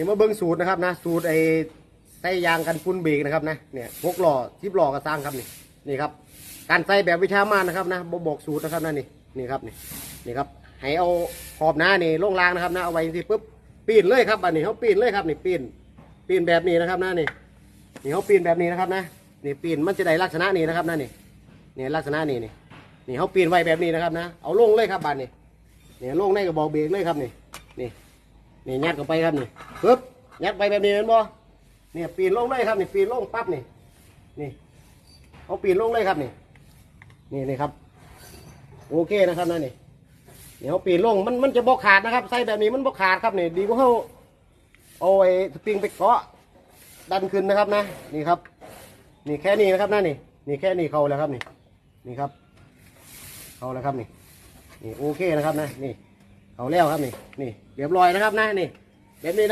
นี่มาเบิ้งสูตรนะครับนะสูตรไอ้ใส่ยางกันฝุ่นเบรกนะครับนะเนี่ยพกหล้อทิปหล้อกระซังครับนี่นี่ครับ การใส่แบบวิชามานนะครับนะบบอกสูตรนะครับนะนี่นี่ครับนี่นี่ครับให้เอาขอบหน้านี่ลงรางนะครับนะเอาไว้ที่ปุ๊บปีนเลยครับอันนี้เขาปีนเลยครับนี่ปีนปีนแบบนี้นะครับนะนี่นี่เขาปีนแบบนี้นะครับนะนี่ปีนมันจะได้ลักษณะนี้นะครับนะนี่นี่ลักษณะนี้นี่นี่เขาปีนไว้แบบนี้นะครับนะเอาลงเลยครับบันนี่นี่ลงในกระบอกเบรกเลยครับนี่นี่ นี่ยัดเข้าไปครับนี่ปุ๊บยัดไปแบบนี้เห็นบ่เนี่ยปีนลงเลยครับนี่ปีนลงปั๊บนี่นี่เขาปีนลงเลยครับนี่นี่นี่ครับโอเคนะครับนั่นนี่เดี๋ยวปีนลงมันมันจะบกขาดนะครับใส่แบบนี้มันบกขาดครับนี่ดีกว่าเขาเอาไอ้สปริงไปเกาะดันขึ้นนะครับนะนี่ครับ นี่แค่นี้นะครับนั่นนี่นี่แค่นี้เขาแล้วครับนี่นี่ครับเขาแล้วครับนี่นี่โอเคนะครับนะนี่ เอาแล้วครับนี่นี่เรียบร้อยนะครับนะนี่แบบนี้